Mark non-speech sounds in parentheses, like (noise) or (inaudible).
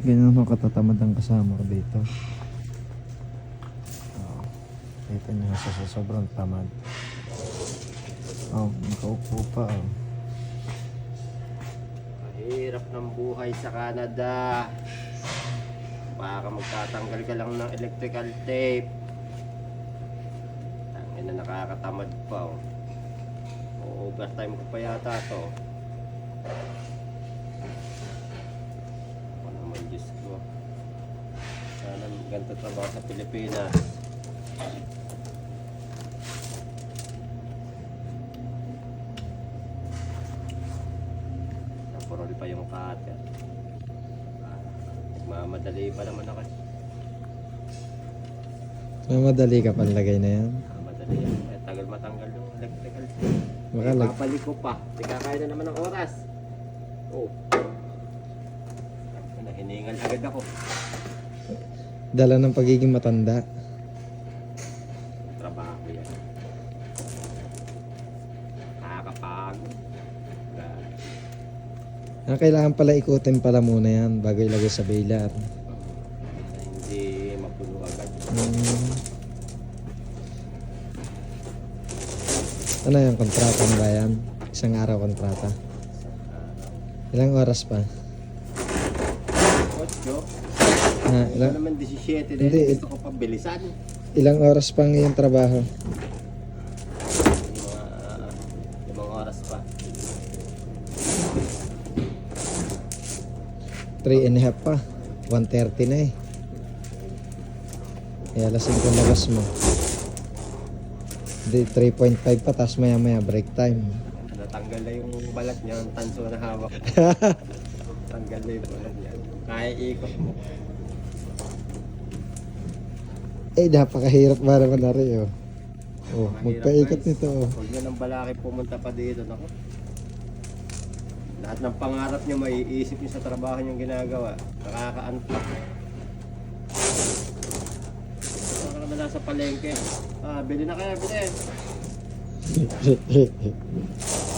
Ganyan ako katatamad ang kasama ko dito. Oh, kita niyo sa sa sobrang tamad. Oh, nakaupo pa oh. Mahirap ng buhay sa Canada. Baka magtatanggal ka lang ng electrical tape. Tangin na nakakatamad pa oh. Overtime ko pa yata to. Ako naman Diyos ko. Sana ganito trabaho sa Pilipinas. Napurol pa yung cutter. Nagmamadali pa naman ako. Mamadali ka panlagay na yan. Nagmamadali yan. Eh, tagal matanggal yung electrical. Eh, Makalag. babalik ko pa. Di kaya na naman ng oras. Oh. Ano, hiningal agad ako. Dala ng pagiging matanda. Trabaho yan. Nakakapagod. Ang kailangan pala ikutin pala muna yan bago ilagay sa baler. Hindi mapuno agad. Hmm. Ano yung kontrata ba yan? Isang araw kontrata. Ilang oras pa? Ocho. Ha, Ito ilang, naman 17 din. Hindi, Gusto ko pa bilisan. ilang oras pa ang iyong trabaho? Mga limang oras pa. 3 and a half pa. 1.30 na eh. Kaya alas 5 labas mo. Hindi, 3.5 pa, tapos maya maya break time. Natanggal na yung balat niya, ang tanso na hawak. (laughs) Tanggal na yung balat niya. Kaya ikot mo. Eh, napakahirap ba naman na rin, oh. Oh, magpaikot nito, oh. Huwag niyo ng balaki pumunta pa dito. Nako. Lahat ng pangarap niyo maiisip niyo sa trabaho niyo ginagawa. Nakakaantok. Ano ka naman nasa palengke? Ah, bili na kayo, bili. (laughs)